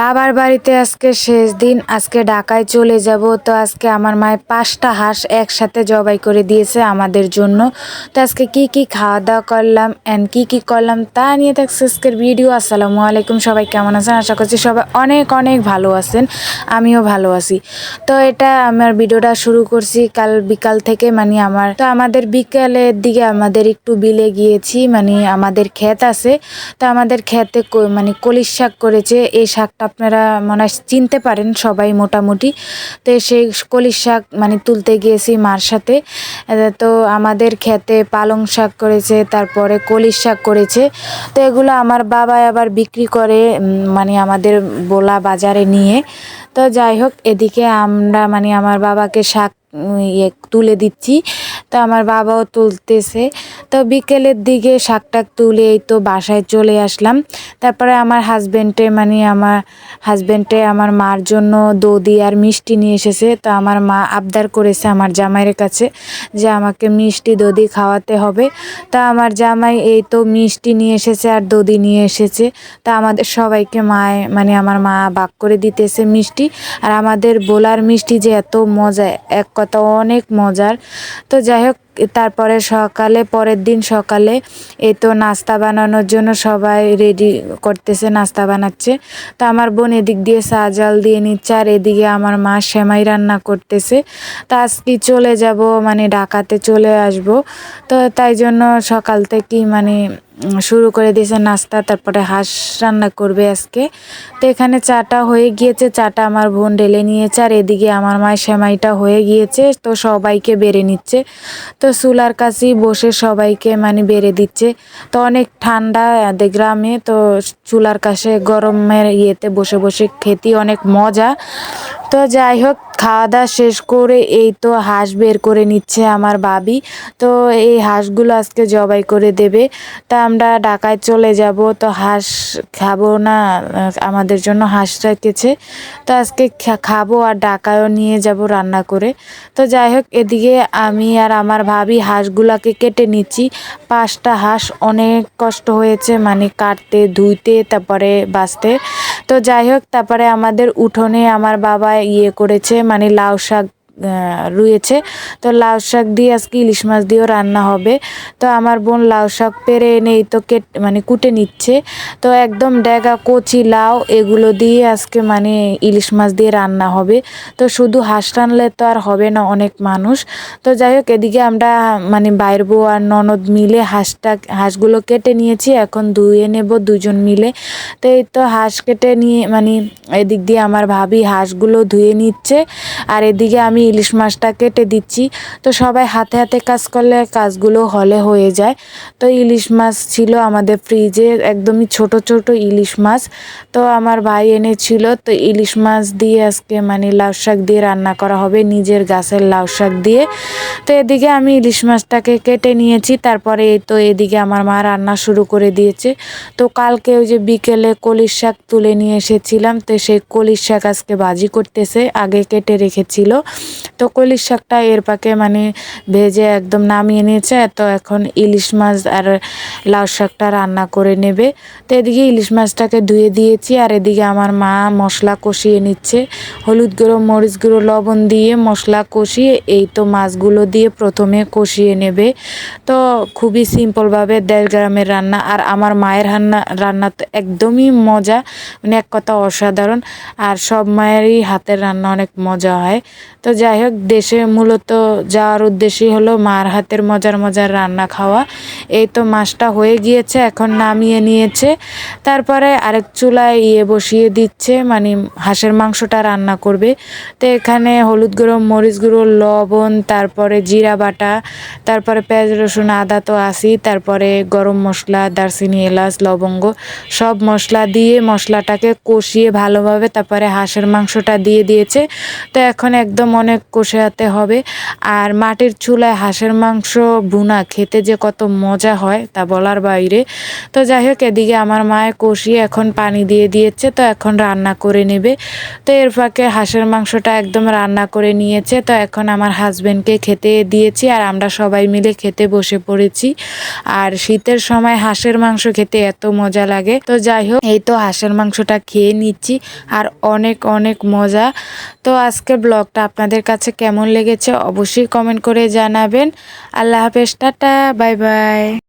বাবার বাড়িতে আজকে শেষ দিন, আজকে ঢাকায় চলে যাব। তো আজকে আমার মায়ের পাঁচটা হাঁস একসাথে জবাই করে দিয়েছে আমাদের জন্য। তো আজকে কি কি খাওয়া দাওয়া করলাম অ্যান্ড কি কি করলাম তা নিয়ে থাকছে আজকের ভিডিও আসসালামু আলাইকুম, সবাই কেমন আছেন? আশা করছি সবাই অনেক অনেক ভালো আছেন। আমিও ভালো আছি। তো এটা আমার ভিডিওটা শুরু করছি কাল বিকাল থেকে মানে আমার, তো আমাদের বিকালের দিকে আমাদের একটু বিলে গিয়েছি মানে আমাদের ক্ষেত আছে। তো আমাদের ক্ষেতে মানে কলির শাক করেছে, এই শাকটা আপনারা মনে চিনতে পারেন সবাই মোটামুটি। তো সেই কলির শাক মানে তুলতে গিয়েছি মার সাথে। তো আমাদের ক্ষেতে পালং শাক করেছে, তারপরে কলির শাক করেছে। তো এগুলো আমার বাবা আবার বিক্রি করে মানে আমাদের বোলা বাজারে নিয়ে। তো যাই হোক, এদিকে আমরা মানে আমার বাবাকে শাক ইয়ে তুলে দিচ্ছি। তো আমার বাবাও তুলতেছে। তো বিকেলের দিকে শাক টাক তুলে এই তো বাসায় চলে আসলাম। তারপরে আমার হাজবেন্ডে মানে আমার হাজব্যান্ডে আমার মার জন্য দধি আর মিষ্টি নিয়ে এসেছে। তো আমার মা আবদার করেছে আমার জামাইয়ের কাছে যে আমাকে মিষ্টি দধি খাওয়াতে হবে। তা আমার জামাই এই তো মিষ্টি নিয়ে এসেছে আর দধি নিয়ে এসেছে। তা আমাদের সবাইকে মায় মানে আমার মা বাক করে দিতেছে মিষ্টি। আর আমাদের বোলার মিষ্টি যে এত মজা, এক কথা অনেক মজার। তো যাই হোক তারপরে সকালে, পরের দিন সকালে এই তো নাস্তা বানানোর জন্য সবাই রেডি করতেছে, নাস্তা বানাচ্ছে। তো আমার বোন এদিক দিয়ে চা জল দিয়ে নিচ্ছে আর এদিকে আমার মা সেমাই রান্না করতেছে। তা আজকে চলে যাব মানে ঢাকাতে চলে আসব। তো তাই জন্য সকাল থেকেই মানে শুরু করে দিয়েছে নাস্তা, তারপরে হাঁস রান্না করবে আজকে। তো এখানে চাটা হয়ে গিয়েছে, চাটা আমার বোন ঢেলে নিয়েছে আর এদিকে আমার মায়ের সেমাইটা হয়ে গিয়েছে। তো সবাইকে বেড়ে নিচ্ছে। তো চুলার কাছেই বসে সবাইকে মানে বেড়ে দিচ্ছে। তো অনেক ঠান্ডা গ্রামে, তো চুলার কাছে গরমের ইয়েতে বসে বসে খেতে অনেক মজা। তো যাই হোক খাওয়া দাওয়া শেষ করে এই তো হাঁস বের করে নিচ্ছে আমার বাবি তো এই হাঁসগুলো আজকে জবাই করে দেবে। তা আমরা ঢাকায় চলে যাব। তো হাঁস খাব না, আমাদের জন্য হাঁস রেখেছে। তো আজকে খাব আর ঢাকায়ও নিয়ে যাব রান্না করে। তো যাই হোক, এদিকে আমি আর আমার ভাবি হাঁসগুলাকে কেটে নিচ্ছি। পাঁচটা হাঁস অনেক কষ্ট হয়েছে মানে কাটতে, ধুইতে, তারপরে বাঁচতে। তো যাই হোক তারপরে আমাদের উঠোনে আমার বাবা ইয়ে করেছে মানে লাউ শাক রুয়েছে। তো লাউ শাক দিয়ে আজকে ইলিশ মাছ দিয়েও রান্না হবে। তো আমার বোন লাউ শাক পেরে এনে এই তো কেট মানে কুটে নিচ্ছে। তো একদম ডেগা, কচি, লাউ এগুলো দিয়ে আজকে মানে ইলিশ মাছ দিয়ে রান্না হবে। তো শুধু হাঁস রানলে তো আর হবে না অনেক মানুষ। তো যাই হোক, এদিকে আমরা মানে বাইর বউ আর ননদ মিলে হাঁসটা, হাঁসগুলো কেটে নিয়েছি। এখন ধুয়ে নেব দুজন মিলে। তো এই তো হাঁস কেটে নিয়ে মানে এদিক দিয়ে আমার ভাবি হাঁসগুলো ধুয়ে নিচ্ছে। আর এদিকে আমি ইলিশ মাছটা কেটে দিচ্ছি। তো সবাই হাতে হাতে কাজ করলে কাজগুলো হলে হয়ে যায়। তো ইলিশ মাছ ছিল আমাদের ফ্রিজে একদমই ছোট ছোট ইলিশ মাছ। তো আমার ভাই এনেছিল। তো ইলিশ মাছ দিয়ে আজকে মানে লাউ শাক দিয়ে রান্না করা হবে নিজের গাছের লাউ শাক দিয়ে। তো এদিকে আমি ইলিশ মাছটাকে কেটে নিয়েছি। তারপরে তো এদিকে আমার মা রান্না শুরু করে দিয়েছে। তো কালকে ওই যে বিকেলে কলির শাক তুলে নিয়ে এসেছিলাম। তো সেই কলির শাক আজকে বাজি করতেছে, আগে কেটে রেখেছিল। তো কলির শাকটা এর পাকে মানে ভেজে একদম নামিয়ে নিয়েছে, তো এখন ইলিশ মাছ আর লাউ শাকটা রান্না করে নেবে। তো এদিকে ইলিশ মাছটাকে ধুয়ে দিয়েছি, আর এদিকে আমার মা মশলা কষিয়ে নিচ্ছে। হলুদ গুঁড়ো, মরিচ গুঁড়ো, লবণ দিয়ে মশলা কষিয়ে এই তো মাছগুলো দিয়ে প্রথমে কষিয়ে নেবে। তো খুবই সিম্পলভাবে দেড় গ্রামের রান্না, আর আমার মায়ের রান্না রান্না তো একদমই মজা মানে এক কথা অসাধারণ। আর সব মায়েরই হাতের রান্না অনেক মজা হয়। তো যাই হোক, দেশে মূলত যাওয়ার উদ্দেশ্যই হলো মার হাতের মজার মজার রান্না খাওয়া। এই তো মাছটা হয়ে গিয়েছে, এখন নামিয়ে নিয়েছে। তারপরে আরেক চুলায় ইয়ে বসিয়ে দিচ্ছে মানে হাঁসের মাংসটা রান্না করবে। তো এখানে হলুদ গুঁড়ো, মরিচ গুঁড়ো, লবণ, তারপরে জিরা বাটা, তারপরে পেঁয়াজ, রসুন, আদা তো আসি তারপরে গরম মশলা, দারচিনি, এলাচ, লবঙ্গ, সব মশলা দিয়ে মশলাটাকে কষিয়ে ভালোভাবে তারপরে হাঁসের মাংসটা দিয়ে দিয়েছে। তো এখন একদম অনেক অনেক কষাতে হবে। আর মাটির চুলায় হাঁসের মাংস, ভুনা খেতে যে কত মজা হয় তা বলার বাইরে। তো যাই হোক, এদিকে আমার মায়ের কষিয়ে এখন পানি দিয়ে দিয়েছে, তো এখন রান্না করে নেবে। তো এর ফাঁকে হাঁসের মাংসটা একদম রান্না করে নিয়েছে, তো এখন আমার হাজব্যান্ডকে খেতে দিয়েছি আর আমরা সবাই মিলে খেতে বসে পড়েছি। আর শীতের সময় হাঁসের মাংস খেতে এত মজা লাগে। তো যাই হোক, এই তো হাঁসের মাংসটা খেয়ে নিচ্ছি আর অনেক অনেক মজা। তো আজকের ব্লগটা আপনাদের কাছে কেমন লেগেছে অবশ্যই কমেন্ট করে জানাবেন। আল্লাহ হাফেজ টাটা বাই বাই।